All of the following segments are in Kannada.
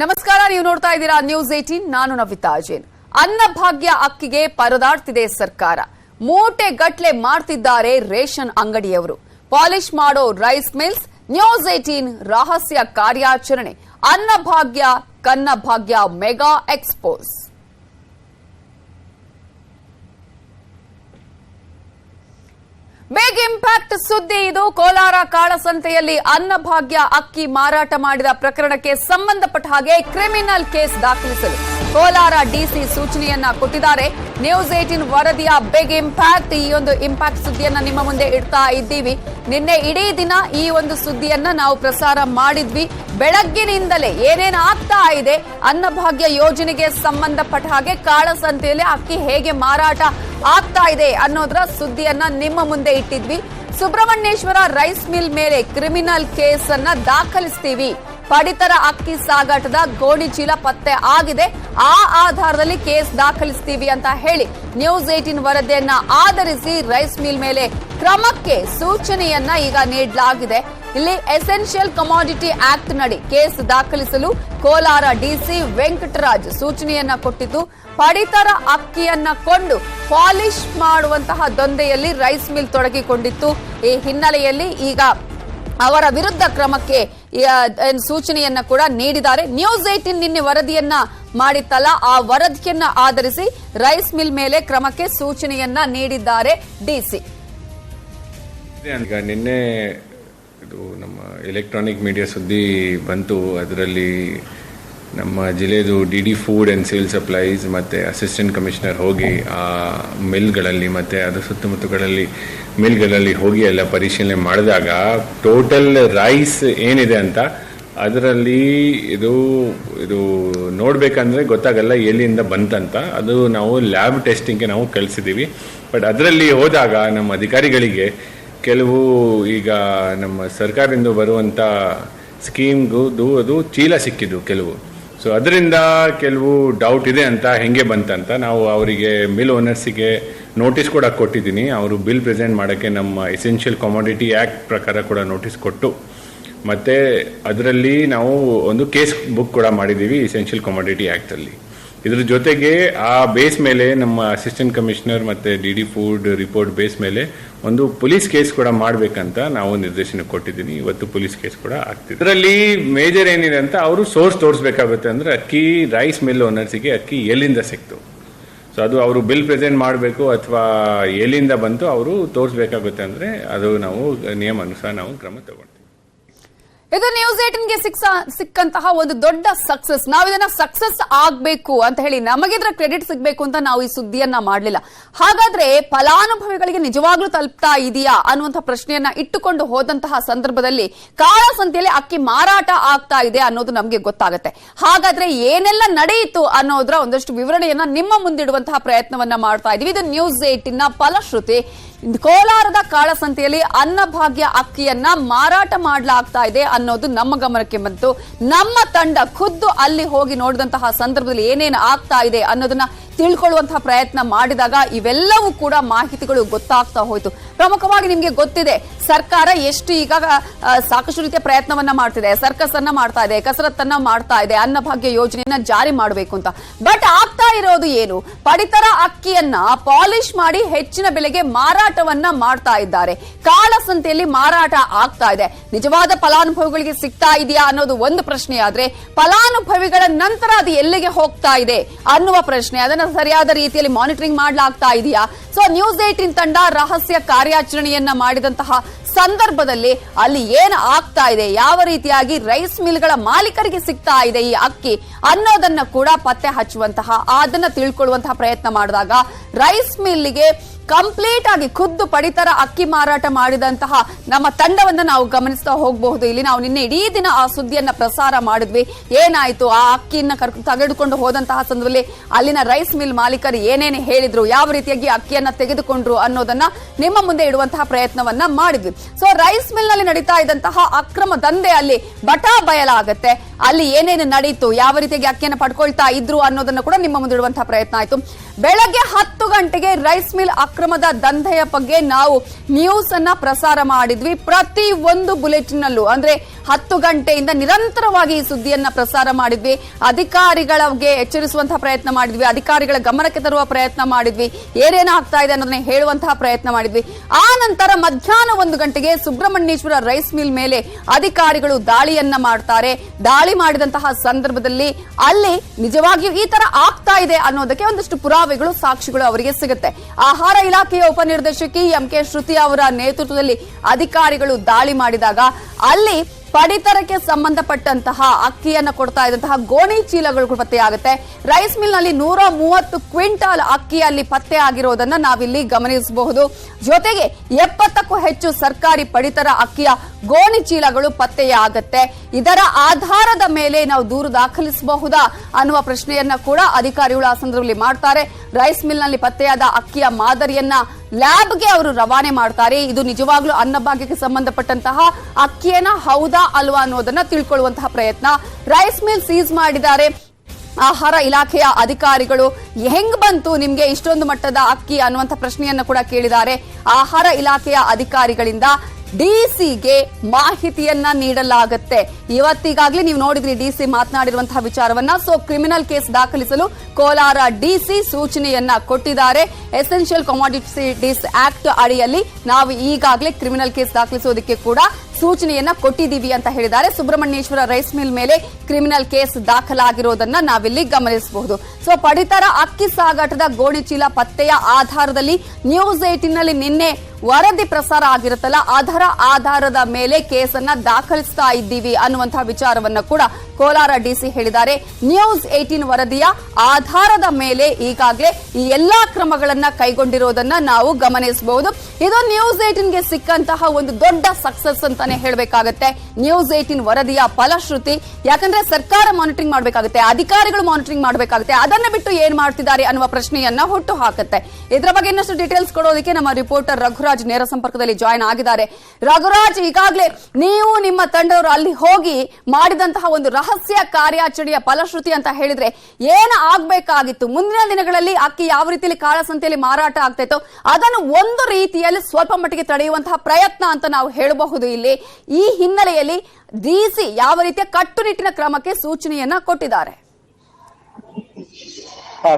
ನಮಸ್ಕಾರ, ನೀವು ನೋಡ್ತಾ ಇದ್ದೀರಾ ನ್ಯೂಸ್ ಏಟೀನ್ ನಾನು ನವಿತಾ ಜೈನ್. ಅನ್ನಭಾಗ್ಯ ಅಕ್ಕಿಗೆ ಪರದಾಡ್ತಿದೆ ಸರ್ಕಾರ. ಮೂಟೆ ಗಟ್ಲೆ ಮಾಡ್ತಿದ್ದಾರೆ ರೇಷನ್ ಅಂಗಡಿಯವರು. ಪಾಲಿಶ್ ಮಾಡೋ ರೈಸ್ ಮಿಲ್ಸ್ ನ್ಯೂಸ್ ಏಟೀನ್ ರಹಸ್ಯ ಕಾರ್ಯಾಚರಣೆ. ಅನ್ನಭಾಗ್ಯ, ಕನ್ನಭಾಗ್ಯ ಮೆಗಾ ಎಕ್ಸ್ಪೋಸ್. ಬಿಗ್ ಇಂಪ್ಯಾಕ್ಟ್ ಸುದ್ದಿ ಇದು. ಕೋಲಾರ ಕಾಳಸಂತೆಯಲ್ಲಿ ಅನ್ನಭಾಗ್ಯ ಅಕ್ಕಿ ಮಾರಾಟ ಮಾಡಿದ ಪ್ರಕರಣಕ್ಕೆ ಸಂಬಂಧಪಟ್ಟ ಹಾಗೆ ಕ್ರಿಮಿನಲ್ ಕೇಸ್ ದಾಖಲಿಸಲು. ಕೋಲಾರ ಡಿಸಿ ಸೂಚನೆಯನ್ನ ಕೊಟ್ಟಿದ್ದಾರೆ. ನ್ಯೂಸ್ ಏಟಿನ್ ವರದಿಯ ಬಿಗ್ ಇಂಪ್ಯಾಕ್ಟ್ ಈ ಒಂದು ಇಂಪ್ಯಾಕ್ಟ್ ಸುದ್ದಿಯನ್ನ ನಿಮ್ಮ ಮುಂದೆ ಇಡ್ತಾ ಇದ್ದೀವಿ. ನಿನ್ನೆ ಇಡೀ ದಿನ ಈ ಒಂದು ಸುದ್ದಿಯನ್ನ ನಾವು ಪ್ರಸಾರ ಮಾಡಿದ್ವಿ. ಬೆಳಗ್ಗಿನಿಂದಲೇ ಏನೇನು ಆಗ್ತಾ ಇದೆ ಅನ್ನಭಾಗ್ಯ ಯೋಜನೆಗೆ ಸಂಬಂಧಪಟ್ಟ ಹಾಗೆ ಕಾಳಸಂತೆಯಲ್ಲಿ ಅಕ್ಕಿ ಹೇಗೆ ಮಾರಾಟ ಆಗ್ತಾ ಇದೆ ಅನ್ನೋದ್ರ ಸುದ್ದಿಯನ್ನ ನಿಮ್ಮ ಮುಂದೆ ಇಟ್ಟಿದ್ವಿ. ಸುಬ್ರಹ್ಮಣ್ಯೇಶ್ವರ ರೈಸ್ ಮಿಲ್ ಮೇಲೆ ಕ್ರಿಮಿನಲ್ ಕೇಸ್ ಅನ್ನ ದಾಖಲಿಸ್ತೀವಿ. ಪಡಿತರ ಅಕ್ಕಿ ಸಾಗಾಟದ ಗೋಣಿ ಚೀಲ ಪತ್ತೆ ಆಗಿದೆ. ಆ ಆಧಾರದಲ್ಲಿ ಕೇಸ್ ದಾಖಲಿಸ್ತೀವಿ ಅಂತ ಹೇಳಿ ನ್ಯೂಸ್ ಏಟೀನ್ ವರದಿಯನ್ನ ಆಧರಿಸಿ ರೈಸ್ ಮಿಲ್ ಮೇಲೆ ಕ್ರಮಕ್ಕೆ ಸೂಚನೆಯನ್ನ ಈಗ ನೀಡಲಾಗಿದೆ. ಇಲ್ಲಿ ಎಸೆನ್ಷಿಯಲ್ ಕಮಾಡಿಟಿ ಆಕ್ಟ್ ನಡಿ ಕೇಸ್ ದಾಖಲಿಸಲು ಕೋಲಾರ ಡಿಸಿ ವೆಂಕಟರಾಜ್ ಸೂಚನೆಯನ್ನ ಕೊಟ್ಟಿದ್ದು, ಪಡಿತರ ಅಕ್ಕಿಯನ್ನ ಕೊಂಡು ಪಾಲಿಶ್ ಮಾಡುವಂತಹ ದೊಂದೆಯಲ್ಲಿ ರೈಸ್ ಮಿಲ್ ತೊಡಗಿಕೊಂಡಿತ್ತು. ಈ ಹಿನ್ನೆಲೆಯಲ್ಲಿ ಈಗ ಅವರ ವಿರುದ್ಧ ಕ್ರಮಕ್ಕೆ ಸೂಚನೆಯನ್ನ ಕೂಡ ನೀಡಿದ್ದಾರೆ. ನ್ಯೂಸ್ ಏಟಿನ್ ನಿನ್ನೆ ವರದಿಯನ್ನ ಮಾಡಿತ್ತಲ್ಲ, ಆ ವರದಿಯನ್ನ ಆಧರಿಸಿ ರೈಸ್ ಮಿಲ್ ಮೇಲೆ ಕ್ರಮಕ್ಕೆ ಸೂಚನೆಯನ್ನ ನೀಡಿದ್ದಾರೆ ಡಿಸಿ ನಿನ್ನೆ ಇದು ನಮ್ಮ ಎಲೆಕ್ಟ್ರಾನಿಕ್ ಮೀಡಿಯಾ ಸುದ್ದಿ ಬಂತು, ಅದರಲ್ಲಿ ನಮ್ಮ ಜಿಲ್ಲೆದು D D food and sale supplies ಮತ್ತು ಅಸಿಸ್ಟೆಂಟ್ ಕಮಿಷನರ್ ಹೋಗಿ ಆ ಮಿಲ್ಗಳಲ್ಲಿ ಮತ್ತು ಅದರ ಸುತ್ತಮುತ್ತಗಳಲ್ಲಿ ಮಿಲ್ಗಳಲ್ಲಿ ಹೋಗಿ ಎಲ್ಲ ಪರಿಶೀಲನೆ ಮಾಡಿದಾಗ ಟೋಟಲ್ ರೈಸ್ ಏನಿದೆ ಅಂತ ಅದರಲ್ಲಿ ಇದು ಇದು ನೋಡಬೇಕಂದ್ರೆ ಗೊತ್ತಾಗಲ್ಲ ಎಲ್ಲಿಂದ ಬಂತಂತ. ಅದು ನಾವು ಲ್ಯಾಬ್ ಟೆಸ್ಟಿಂಗ್ಗೆ ನಾವು ಕಳಿಸಿದ್ದೀವಿ ಬಟ್ ಅದರಲ್ಲಿ ಹೋದಾಗ ನಮ್ಮ ಅಧಿಕಾರಿಗಳಿಗೆ ಕೆಲವು ಈಗ ನಮ್ಮ ಸರ್ಕಾರದಿಂದ ಬರುವಂಥ ಸ್ಕೀಮ್ಗೂ ಅದು ಚೀಲ ಸಿಕ್ಕಿದ್ದು ಕೆಲವು. ಸೊ ಅದರಿಂದ ಕೆಲವು ಡೌಟ್ ಇದೆ ಅಂತ ಹೆಂಗೆ ಬಂತಂತ ನಾವು ಅವರಿಗೆ ಮಿಲ್ ಓನರ್ಸಿಗೆ ನೋಟಿಸ್ ಕೂಡ ಕೊಟ್ಟಿದ್ದೀನಿ. ಅವರು ಬಿಲ್ ಪ್ರೆಸೆಂಟ್ ಮಾಡೋಕ್ಕೆ ನಮ್ಮ ಎಸೆನ್ಷಿಯಲ್ ಕಮಾಡಿಟಿ ಆ್ಯಕ್ಟ್ ಪ್ರಕಾರ ಕೂಡ ನೋಟಿಸ್ ಕೊಟ್ಟು. ಮತ್ತು ಅದರಲ್ಲಿ ನಾವು ಒಂದು ಕೇಸ್ ಬುಕ್ ಕೂಡ ಮಾಡಿದ್ದೀವಿ ಎಸೆನ್ಷಿಯಲ್ ಕಮಾಡಿಟಿ ಆ್ಯಕ್ಟಲ್ಲಿ ಇದ್ರ ಜೊತೆಗೆ ಆ ಬೇಸ್ ಮೇಲೆ ನಮ್ಮ ಅಸಿಸ್ಟೆಂಟ್ ಕಮಿಷನರ್ ಮತ್ತು D D food report base ಮೇಲೆ ಒಂದು ಪೊಲೀಸ್ ಕೇಸ್ ಕೂಡ ಮಾಡಬೇಕಂತ ನಾವು ನಿರ್ದೇಶನ ಕೊಟ್ಟಿದ್ದೀನಿ. ಇವತ್ತು ಪೊಲೀಸ್ ಕೇಸ್ ಕೂಡ ಆಗ್ತಿದೆ. ಇದರಲ್ಲಿ ಮೇಜರ್ ಏನಿದೆ ಅಂತ ಅವರು ಸೋರ್ಸ್ ತೋರಿಸ್ಬೇಕಾಗುತ್ತೆ ಅಂದ್ರೆ ಅಕ್ಕಿ ರೈಸ್ ಮಿಲ್ ಓನರ್ಸಿಗೆ ಅಕ್ಕಿ ಎಲ್ಲಿಂದ ಸಿಕ್ತು. ಸೊ ಅದು ಅವರು ಬಿಲ್ ಪ್ರೆಸೆಂಟ್ ಮಾಡಬೇಕು ಅಥವಾ ಎಲ್ಲಿಂದ ಬಂತು, ಅವರು ತೋರಿಸ್ಬೇಕಾಗುತ್ತೆ ಅಂದರೆ ಅದು ನಾವು ನಿಯಮಾನುಸಾರ ನಾವು ಕ್ರಮ ತಗೊಳ್ತೀವಿ. ಇದು ನ್ಯೂಸ್ ಏಟಿನ್ಗೆ ಸಿಕ್ಕಂತಹ ಒಂದು ದೊಡ್ಡ ಸಕ್ಸಸ್ ನಾವು ಇದನ್ನ ಸಕ್ಸಸ್ ಆಗ್ಬೇಕು ಅಂತ ಹೇಳಿ ನಮಗಿದ್ರ ಕ್ರೆಡಿಟ್ ಸಿಗ್ಬೇಕು ಅಂತ ನಾವು ಈ ಸುದ್ದಿಯನ್ನ ಮಾಡಲಿಲ್ಲ. ಹಾಗಾದ್ರೆ ಫಲಾನುಭವಿಗಳಿಗೆ ನಿಜವಾಗ್ಲೂ ತಲುಪ್ತಾ ಇದೆಯಾ ಅನ್ನುವಂತಹ ಪ್ರಶ್ನೆಯನ್ನ ಇಟ್ಟುಕೊಂಡು ಹೋದಂತಹ ಸಂದರ್ಭದಲ್ಲಿ ಕಾಳಸಂತೆಯಲ್ಲಿ ಅಕ್ಕಿ ಮಾರಾಟ ಆಗ್ತಾ ಇದೆ ಅನ್ನೋದು ನಮಗೆ ಗೊತ್ತಾಗುತ್ತೆ. ಹಾಗಾದ್ರೆ ಏನೆಲ್ಲ ನಡೆಯಿತು ಅನ್ನೋದ್ರ ಒಂದಷ್ಟು ವಿವರಣೆಯನ್ನ ನಿಮ್ಮ ಮುಂದಿಡುವಂತಹ ಪ್ರಯತ್ನವನ್ನ ಮಾಡ್ತಾ ಇದೀವಿ. ಇದು ನ್ಯೂಸ್ ಏಟಿನ ಫಲಶ್ರುತಿ. ಕೋಲಾರದ ಕಾಳಸಂತೆಯಲ್ಲಿ ಅನ್ನಭಾಗ್ಯ ಅಕ್ಕಿಯನ್ನ ಮಾರಾಟ ಮಾಡಲಾಗ್ತಾ ಇದೆ ಅನ್ನೋದು ನಮ್ಮ ಗಮನಕ್ಕೆ ಬಂತು. ನಮ್ಮ ತಂಡ ಖುದ್ದು ಅಲ್ಲಿ ಹೋಗಿ ನೋಡಿದಂತಹ ಸಂದರ್ಭದಲ್ಲಿ ಏನೇನು ಆಗ್ತಾ ಇದೆ ಅನ್ನೋದನ್ನ ತಿಳ್ಕೊಳ್ಳುವಂತಹ ಪ್ರಯತ್ನ ಮಾಡಿದಾಗ ಇವೆಲ್ಲವೂ ಕೂಡ ಮಾಹಿತಿಗಳು ಗೊತ್ತಾಗ್ತಾ ಹೋಯ್ತು. ಪ್ರಮುಖವಾಗಿ ನಿಮ್ಗೆ ಗೊತ್ತಿದೆ, ಸರ್ಕಾರ ಎಷ್ಟು ಈಗ ಸಾಕಷ್ಟು ರೀತಿಯ ಪ್ರಯತ್ನವನ್ನ ಮಾಡ್ತಿದೆ. ಸರ್ಕಸ್ ಅನ್ನ ಮಾಡ್ತಾ ಇದೆ, ಕಸರತ್ತನ್ನ ಮಾಡ್ತಾ ಇದೆ, ಅನ್ನಭಾಗ್ಯ ಯೋಜನೆಯನ್ನ ಜಾರಿ ಮಾಡಬೇಕು ಅಂತ. ಬಟ್ ಆಗ್ತಾ ಇರೋದು ಏನು? ಪಡಿತರ ಅಕ್ಕಿಯನ್ನ ಪಾಲಿಶ್ ಮಾಡಿ ಹೆಚ್ಚಿನ ಬೆಲೆಗೆ ಮಾರಾಟವನ್ನ ಮಾಡ್ತಾ ಇದ್ದಾರೆ. ಕಾಳಸಂತೆಯಲ್ಲಿ ಮಾರಾಟ ಆಗ್ತಾ ಇದೆ. ನಿಜವಾದ ಫಲಾನುಭವಿಗಳಿಗೆ ಸಿಗ್ತಾ ಇದೆಯಾ ಅನ್ನೋದು ಒಂದು ಪ್ರಶ್ನೆ ಆದ್ರೆ ಫಲಾನುಭವಿಗಳ ನಂತರ ಅದು ಎಲ್ಲಿಗೆ ಹೋಗ್ತಾ ಇದೆ ಅನ್ನುವ ಪ್ರಶ್ನೆ. ಅದನ್ನ ಸರಿಯಾದ ರೀತಿಯಲ್ಲಿ ಮಾನಿಟರಿಂಗ್ ಮಾಡಲಾಗ್ತಾ ಇದೆಯಾ? ಸೊ ನ್ಯೂಸ್ ಏಟಿನ್ ತಂಡ ರಹಸ್ಯ ಕಾರ್ಯಾಚರಣೆಯನ್ನ ಮಾಡಿದಂತಹ ಸಂದರ್ಭದಲ್ಲಿ ಅಲ್ಲಿ ಏನು ಆಗ್ತಾ ಇದೆ, ಯಾವ ರೀತಿಯಾಗಿ ರೈಸ್ ಮಿಲ್ಗಳ ಮಾಲೀಕರಿಗೆ ಸಿಗ್ತಾ ಇದೆ ಈ ಅಕ್ಕಿ ಅನ್ನೋದನ್ನ ಕೂಡ ಪತ್ತೆ ಹಚ್ಚುವಂತಹ, ಅದನ್ನ ತಿಳ್ಕೊಳ್ಳುವಂತಹ ಪ್ರಯತ್ನ ಮಾಡಿದಾಗ ರೈಸ್ ಮಿಲ್ಗೆ ಕಂಪ್ಲೀಟ್ ಆಗಿ ಖುದ್ದು ಪಡಿತರ ಅಕ್ಕಿ ಮಾರಾಟ ಮಾಡಿದಂತಹ ನಮ್ಮ ತಂಡವನ್ನ ನಾವು ಗಮನಿಸ್ತಾ ಹೋಗಬಹುದು. ಇಲ್ಲಿ ನಾವು ನಿನ್ನೆ ಇಡೀ ದಿನ ಆ ಸುದ್ದಿಯನ್ನ ಪ್ರಸಾರ ಮಾಡಿದ್ವಿ. ಏನಾಯ್ತು? ಆ ಅಕ್ಕಿಯನ್ನ ತೆಗೆದುಕೊಂಡು ಹೋದಂತಹ ಸಂದರ್ಭದಲ್ಲಿ ಅಲ್ಲಿನ ರೈಸ್ ಮಿಲ್ ಮಾಲೀಕರು ಏನೇನು ಹೇಳಿದ್ರು? ಯಾವ ರೀತಿಯಾಗಿ ಅಕ್ಕಿಯನ್ನ ತೆಗೆದುಕೊಂಡ್ರು ಅನ್ನೋದನ್ನ ನಿಮ್ಮ ಮುಂದೆ ಇಡುವಂತಹ ಪ್ರಯತ್ನವನ್ನ ಮಾಡಿದ್ವಿ. ಸೊ ರೈಸ್ ಮಿಲ್ನಲ್ಲಿ ನಡೀತಾ ಇದ್ದಂತಹ ಅಕ್ರಮ ದಂಧೆ ಅಲ್ಲಿ ಬಟಾ ಬಯಲಾಗತ್ತೆ. ಅಲ್ಲಿ ಏನೇನು ನಡೀತು, ಯಾವ ರೀತಿಯಾಗಿ ಅಕ್ಕಿಯನ್ನು ಪಡ್ಕೊಳ್ತಾ ಇದ್ರು ಅನ್ನೋದನ್ನ ಕೂಡ ನಿಮ್ಮ ಮುಂದಿಡುವಂತಹ ಪ್ರಯತ್ನ ಆಯಿತು. ಬೆಳಗ್ಗೆ ಹತ್ತು ಗಂಟೆಗೆ ರೈಸ್ ಮಿಲ್ ಅಕ್ರಮದ ದಂಧೆಯ ಬಗ್ಗೆ ನಾವು ನ್ಯೂಸ್ ಅನ್ನ ಪ್ರಸಾರ ಮಾಡಿದ್ವಿ. ಪ್ರತಿ ಒಂದು ಬುಲೆಟಿನ್ ಅಲ್ಲೂ ಅಂದ್ರೆ ಹತ್ತು ಗಂಟೆಯಿಂದ ನಿರಂತರವಾಗಿ ಈ ಸುದ್ದಿಯನ್ನ ಪ್ರಸಾರ ಮಾಡಿದ್ವಿ. ಅಧಿಕಾರಿಗಳಿಗೆ ಎಚ್ಚರಿಸುವಂತಹ ಪ್ರಯತ್ನ ಮಾಡಿದ್ವಿ. ಅಧಿಕಾರಿಗಳ ಗಮನಕ್ಕೆ ತರುವ ಪ್ರಯತ್ನ ಮಾಡಿದ್ವಿ. ಏನೇನು ಆಗ್ತಾ ಇದೆ ಅನ್ನೋದನ್ನ ಹೇಳುವಂತಹ ಪ್ರಯತ್ನ ಮಾಡಿದ್ವಿ. ಆ ನಂತರ ಮಧ್ಯಾಹ್ನ ಒಂದು ಗಂಟೆಗೆ ಸುಬ್ರಹ್ಮಣ್ಯೇಶ್ವರ ರೈಸ್ ಮಿಲ್ ಮೇಲೆ ಅಧಿಕಾರಿಗಳು ದಾಳಿಯನ್ನ ಮಾಡ್ತಾರೆ. ದಾಳಿ ಮಾಡಿದಂತಹ ಸಂದರ್ಭದಲ್ಲಿ ಅಲ್ಲಿ ನಿಜವಾಗಿಯೂ ಈ ತರ ಆಗ್ತಾ ಇದೆ ಅನ್ನೋದಕ್ಕೆ ಒಂದಷ್ಟು ಪುರಾವೆಗಳು, ಸಾಕ್ಷಿಗಳು ಅವರಿಗೆ ಸಿಗುತ್ತೆ. ಆಹಾರ ಇಲಾಖೆಯ ಉಪನಿರ್ದೇಶಕಿ ಎಂ ಕೆ ಶ್ರುತಿ ಅವರ ನೇತೃತ್ವದಲ್ಲಿ ಅಧಿಕಾರಿಗಳು ದಾಳಿ ಮಾಡಿದಾಗ ಅಲ್ಲಿ ಪಡಿತರಕ್ಕೆ ಸಂಬಂಧಪಟ್ಟಂತಹ ಅಕ್ಕಿಯನ್ನು ಕೊಡ್ತಾ ಇದ್ದಂತಹ ಗೋಣಿ ಚೀಲಗಳು ಪತ್ತೆಯಾಗುತ್ತೆ. ರೈಸ್ ಮಿಲ್ನಲ್ಲಿ ನೂರ ಮೂವತ್ತು ಕ್ವಿಂಟಾಲ್ ಅಕ್ಕಿ ಅಲ್ಲಿ ಪತ್ತೆ ಆಗಿರೋದನ್ನ ನಾವಿಲ್ಲಿ ಗಮನಿಸಬಹುದು. ಜೊತೆಗೆ ಎಪ್ಪತ್ತಕ್ಕೂ ಹೆಚ್ಚು ಸರ್ಕಾರಿ ಪಡಿತರ ಅಕ್ಕಿಯ ಗೋಣಿ ಚೀಲಗಳು ಪತ್ತೆಯಾಗತ್ತೆ ಇದರ ಆಧಾರದ ಮೇಲೆ ನಾವು ದೂರು ದಾಖಲಿಸಬಹುದಾ ಅನ್ನುವ ಪ್ರಶ್ನೆಯನ್ನ ಕೂಡ ಅಧಿಕಾರಿಗಳು ಆ ಸಂದರ್ಭದಲ್ಲಿ ಮಾಡ್ತಾರೆ. ರೈಸ್ ಮಿಲ್ನಲ್ಲಿ ಪತ್ತೆಯಾದ ಅಕ್ಕಿಯ ಮಾದರಿಯನ್ನ ಲ್ಯಾಬ್ಗೆ ಅವರು ರವಾನೆ ಮಾಡ್ತಾರೆ. ಇದು ನಿಜವಾಗ್ಲೂ ಅನ್ನಭಾಗ್ಯಕ್ಕೆ ಸಂಬಂಧಪಟ್ಟಂತಹ ಅಕ್ಕಿಯನ್ನ ಹೌದಾ ಅಲ್ವಾ ಅನ್ನೋದನ್ನ ತಿಳ್ಕೊಳ್ಳುವಂತಹ ಪ್ರಯತ್ನ. ರೈಸ್ ಮಿಲ್ ಸೀಸ್ ಮಾಡಿದ್ದಾರೆ. ಆಹಾರ ಇಲಾಖೆಯ ಅಧಿಕಾರಿಗಳು ಹೆಂಗ್ ಬಂತು ನಿಮ್ಗೆ ಇಷ್ಟೊಂದು ಮಟ್ಟದ ಅಕ್ಕಿ ಅನ್ನುವಂಥ ಪ್ರಶ್ನೆಯನ್ನ ಕೂಡ ಕೇಳಿದ್ದಾರೆ. ಆಹಾರ ಇಲಾಖೆಯ ಅಧಿಕಾರಿಗಳಿಂದ ಡಿಸಿಗೆ ಮಾಹಿತಿಯನ್ನ ನೀಡಲಾಗುತ್ತೆ. ಇವತ್ತಿಗಾಗಲೇ ನೀವು ನೋಡಿದ್ರಿ, ಡಿಸಿ ಮಾತನಾಡಿರುವಂತಹ ವಿಚಾರವನ್ನ. ಸೊ ಕ್ರಿಮಿನಲ್ ಕೇಸ್ ದಾಖಲಿಸಲು ಕೋಲಾರ ಡಿಸಿ ಸೂಚನೆಯನ್ನ ಕೊಟ್ಟಿದ್ದಾರೆ. ಎಸೆನ್ಷಿಯಲ್ ಕಮಾಡಿಟೀಸ್ ಆಕ್ಟ್ ಅಡಿಯಲ್ಲಿ ನಾವು ಈಗಾಗಲೇ ಕ್ರಿಮಿನಲ್ ಕೇಸ್ ದಾಖಲಿಸೋದಕ್ಕೆ ಕೂಡ ಸೂಚನೆಯನ್ನ ಕೊಟ್ಟಿದ್ದೀವಿ ಅಂತ ಹೇಳಿದ್ದಾರೆ. ಸುಬ್ರಹ್ಮಣ್ಯೇಶ್ವರ ರೈಸ್ ಮಿಲ್ ಮೇಲೆ ಕ್ರಿಮಿನಲ್ ಕೇಸ್ ದಾಖಲಾಗಿರೋದನ್ನ ನಾವಿಲ್ಲಿ ಗಮನಿಸಬಹುದು. ಸೊ ಪಡಿತರ ಅಕ್ಕಿ ಸಾಗಾಟದ ಗೋಣಿಚೀಲ ಪತ್ತೆಯ ಆಧಾರದಲ್ಲಿ ನ್ಯೂಸ್ ಏಟಿನ್ನಲ್ಲಿ ನಿನ್ನೆ ವರದಿ ಪ್ರಸಾರ ಆಗಿರುತ್ತಲ್ಲ, ಅದರ ಆಧಾರದ ಮೇಲೆ ಕೇಸನ್ನ ದಾಖಲಿಸ್ತಾ ಇದ್ದೀವಿ ಅನ್ನುವಂತಹ ವಿಚಾರವನ್ನ ಕೂಡ ಕೋಲಾರ ಡಿಸಿ ಹೇಳಿದ್ದಾರೆ. ನ್ಯೂಸ್ ಏಟೀನ್ ವರದಿಯ ಆಧಾರದ ಮೇಲೆ ಈಗಾಗಲೇ ಈ ಎಲ್ಲಾ ಕ್ರಮಗಳನ್ನ ಕೈಗೊಂಡಿರೋದನ್ನ ನಾವು ಗಮನಿಸಬಹುದು. ಇದು ನ್ಯೂಸ್ ಏಟೀನ್ಗೆ ಸಿಕ್ಕಂತಹ ಒಂದು ದೊಡ್ಡ ಸಕ್ಸಸ್ ಅಂತಾನೆ ಹೇಳಬೇಕಾಗುತ್ತೆ. ನ್ಯೂಸ್ ಏಟೀನ್ ವರದಿಯ ಫಲಶ್ರುತಿ, ಯಾಕಂದ್ರೆ ಸರ್ಕಾರ ಮಾನಿಟರಿಂಗ್ ಮಾಡಬೇಕಾಗುತ್ತೆ, ಅಧಿಕಾರಿಗಳು ಮಾನಿಟರಿಂಗ್ ಮಾಡಬೇಕಾಗುತ್ತೆ, ಅದನ್ನ ಬಿಟ್ಟು ಏನ್ ಮಾಡ್ತಿದ್ದಾರೆ ಅನ್ನುವ ಪ್ರಶ್ನೆಯನ್ನ ಹುಟ್ಟು ಹಾಕುತ್ತೆ. ಇದರ ಬಗ್ಗೆ ಇನ್ನಷ್ಟು ಡೀಟೇಲ್ಸ್ ಕೊಡೋದಕ್ಕೆ ನಮ್ಮ ರಿಪೋರ್ಟರ್ ರಘುರಾಜ್ ನೇರ ಸಂಪರ್ಕದಲ್ಲಿ ಜಾಯಿನ್ ಆಗಿದ್ದಾರೆ. ರಘುರಾಜ್, ಈಗಾಗಲೇ ನೀವು ನಿಮ್ಮ ತಂಡವರು ಅಲ್ಲಿ ಹೋಗಿ ಮಾಡಿದಂತಹ ಒಂದು ರಹಸ್ಯ ಕಾರ್ಯಾಚರಣೆಯ ಫಲಶ್ರುತಿ ಅಂತ ಹೇಳಿದ್ರೆ ಏನು ಆಗ್ಬೇಕಾಗಿತ್ತು? ಮುಂದಿನ ದಿನಗಳಲ್ಲಿ ಅಕ್ಕಿ ಯಾವ ರೀತಿಯಲ್ಲಿ ಕಾಳಸಂತೆಯಲ್ಲಿ ಮಾರಾಟ ಆಗ್ತಾ ಅದನ್ನು ಒಂದು ರೀತಿಯಲ್ಲಿ ಸ್ವಲ್ಪ ಮಟ್ಟಿಗೆ ತಡೆಯುವಂತಹ ಪ್ರಯತ್ನ ಅಂತ ನಾವು ಹೇಳಬಹುದು ಇಲ್ಲಿ. ಈ ಹಿನ್ನೆಲೆಯಲ್ಲಿ ಡಿಸಿ ಯಾವ ರೀತಿಯ ಕಟ್ಟುನಿಟ್ಟಿನ ಕ್ರಮಕ್ಕೆ ಸೂಚನೆಯನ್ನ ಕೊಟ್ಟಿದ್ದಾರೆ.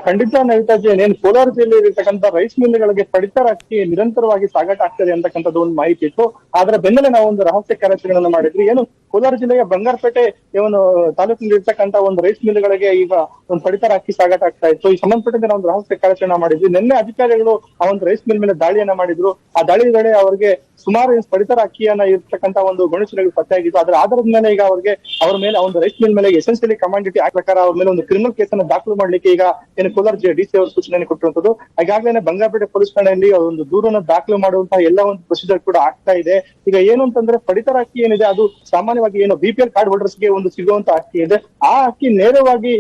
ಖಂಡಿತ ನವಿತಾಜಿ ಏನ್ ಕೋಲಾರ ಜಿಲ್ಲೆಯಲ್ಲಿ ಇರತಕ್ಕಂತ ರೈಸ್ ಮಿಲ್ಗಳಿಗೆ ಪಡಿತರ ಅಕ್ಕಿ ನಿರಂತರವಾಗಿ ಸಾಗಾಟ ಆಗ್ತದೆ ಅಂತಕ್ಕಂಥದ್ದು ಒಂದು ಮಾಹಿತಿ ಇತ್ತು. ಅದರ ಬೆನ್ನಲ್ಲೇ ನಾವು ಒಂದು ರಹಸ್ಯ ಕಾರ್ಯಾಚರಣೆಯನ್ನು ಮಾಡಿದ್ವಿ. ಏನು, ಕೋಲಾರ ಜಿಲ್ಲೆಯ ಬಂಗಾರಪೇಟೆ ಏನು ತಾಲೂಕಿನಲ್ಲಿ ಇರ್ತಕ್ಕಂಥ ಒಂದು ರೈಸ್ ಮಿಲ್ಗಳಿಗೆ ಈಗ ಒಂದು ಪಡಿತರ ಅಕ್ಕಿ ಸಾಗಾಟ ಆಗ್ತಾ ಇತ್ತು. ಈ ಸಂಬಂಧಪಟ್ಟಂತೆ ನಾವು ಒಂದು ರಹಸ್ಯ ಕಾರ್ಯಾಚರಣೆ ಮಾಡಿದ್ವಿ. ನಿನ್ನೆ ಅಧಿಕಾರಿಗಳು ಆ ಒಂದು ರೈಸ್ ಮಿಲ್ ಮೇಲೆ ದಾಳಿಯನ್ನ ಮಾಡಿದ್ರು. ಆ ದಾಳಿ ವೇಳೆ ಅವರಿಗೆ ಸುಮಾರು ಪಡಿತರ ಅಕ್ಕಿಯನ್ನ ಇರ್ತಕ್ಕಂತ ಒಂದು ಗಣೇಶನಿಗೆ ಪತ್ತೆಯಾಗಿತ್ತು ಅದರ ಆಧಾರದ ಮೇಲೆ ಈಗ ಅವರಿಗೆ ಅವರ ಮೇಲೆ ಒಂದು ರೈಸ್ ಮಿಲ್ ಮೇಲೆ ಎಸೆನ್ಸಿಯಲಿ ಕಮಾಂಡಿಟಿ ಆ ಅವ್ರ ಮೇಲೆ ಒಂದು ಕ್ರಿಮಿನಲ್ ಕೇಸನ್ನು ದಾಖಲು ಮಾಡ್ಲಿಕ್ಕೆ ಈಗ ಏನು ಕೋಲಾರ ಡಿಸಿ ಅವರು ಸೂಚನೆ ಕೊಟ್ಟಿರುವಂತದ್ದು ಈಗಾಗಲೇ ಬಂಗಾರಪೇಟೆ ಪೊಲೀಸ್ ಠಾಣೆಯಲ್ಲಿ ಒಂದು ದೂರನ್ನ ದಾಖಲು ಮಾಡುವಂತಹ ಎಲ್ಲ ಒಂದು ಪ್ರೊಸೀಜರ್ ಕೂಡ ಆಗ್ತಾ ಇದೆ. ಈಗ ಏನು ಅಂತಂದ್ರೆ ಪಡಿತರ ಅಕ್ಕಿ ಏನಿದೆ, ಅದು ಸಾಮಾನ್ಯವಾಗಿ ಏನು ಬಿ ಪಿ ಎಲ್ ಕಾರ್ಡ್ ಹೋಲ್ಡರ್ಸ್ಗೆ ಒಂದು ಸಿಗುವಂತ ಅಕ್ಕಿ ಇದೆ. ಆ ಅಕ್ಕಿ ನೇರವಾಗಿ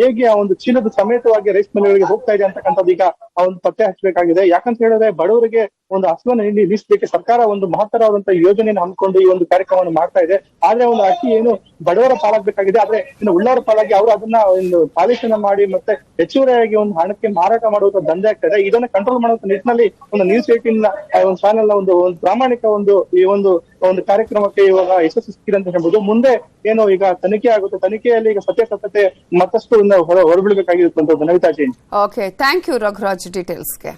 ಹೇಗೆ ಆ ಒಂದು ಚೀಲದ ಸಮೇತವಾಗಿ ರೈಸ್ ಮಿಲ್ಗಳಿಗೆ ಹೋಗ್ತಾ ಇದೆ ಅಂತಕ್ಕಂಥದ್ದು ಈಗ ಒಂದು ಪತ್ತೆ ಹಚ್ಚಬೇಕಾಗಿದೆ. ಯಾಕಂತ ಹೇಳಿದ್ರೆ ಬಡವರಿಗೆ ಒಂದು ಹಸುವನ್ನು ನೀಡಿ ನಿಲ್ಲಿಸಬೇಕು ಸರ್ಕಾರ ಒಂದು ಮಹತ್ತರವಾದಂತ ಯೋಜನೆಯನ್ನು ಹಮ್ಮಿಕೊಂಡು ಈ ಒಂದು ಕಾರ್ಯಕ್ರಮವನ್ನು ಮಾಡ್ತಾ ಇದೆ. ಆದ್ರೆ ಒಂದು ಅಕ್ಕಿ ಏನು ಬಡವರ ಪಾಲಾಗಬೇಕಾಗಿದೆ. ಆದ್ರೆ ಇನ್ನು ಉಳ್ಳವರ ಪಾಲಾಗಿ ಅವರು ಅದನ್ನ ಒಂದು ಪಾಲಿಶನ ಮಾಡಿ ಮತ್ತೆ ಹೆಚ್ಚುವರಿಯಾಗಿ ಒಂದು ಹಣಕ್ಕೆ ಮಾರಾಟ ಮಾಡುವಂತ ದಂಧೆ ಆಗ್ತದೆ ಇದನ್ನ ಕಂಟ್ರೋಲ್ ಮಾಡುವಂತ ನಿಟ್ಟಿನಲ್ಲಿ ಒಂದು ನ್ಯೂಸ್ ಏಟಿನ್ ಒಂದು ಚಾನೆಲ್ನ ಒಂದು ಒಂದು ಪ್ರಾಮಾಣಿಕ ಒಂದು ಈ ಒಂದು ಒಂದು ಕಾರ್ಯಕ್ರಮಕ್ಕೆ ಇವಾಗ ಯಶಸ್ಸು ಸಿಕ್ಕಿದೆ ಅಂತ ಹೇಳ್ಬೋದು. ಮುಂದೆ ಏನು ಈಗ ತನಿಖೆ ಆಗುತ್ತೆ. ತನಿಖೆಯಲ್ಲಿ ಈಗ ಸತ್ಯಾಸತ್ಯತೆ ಮತ್ತಷ್ಟು ಇನ್ನು ಹೊರ ಹೊರಬೀಳ್ಬೇಕಾಗಿರುತ್ತಂತದ್ದು Navita Jain. Okay thank you Raghuraj ಡೀಟೇಲ್ಸ್ಗೆ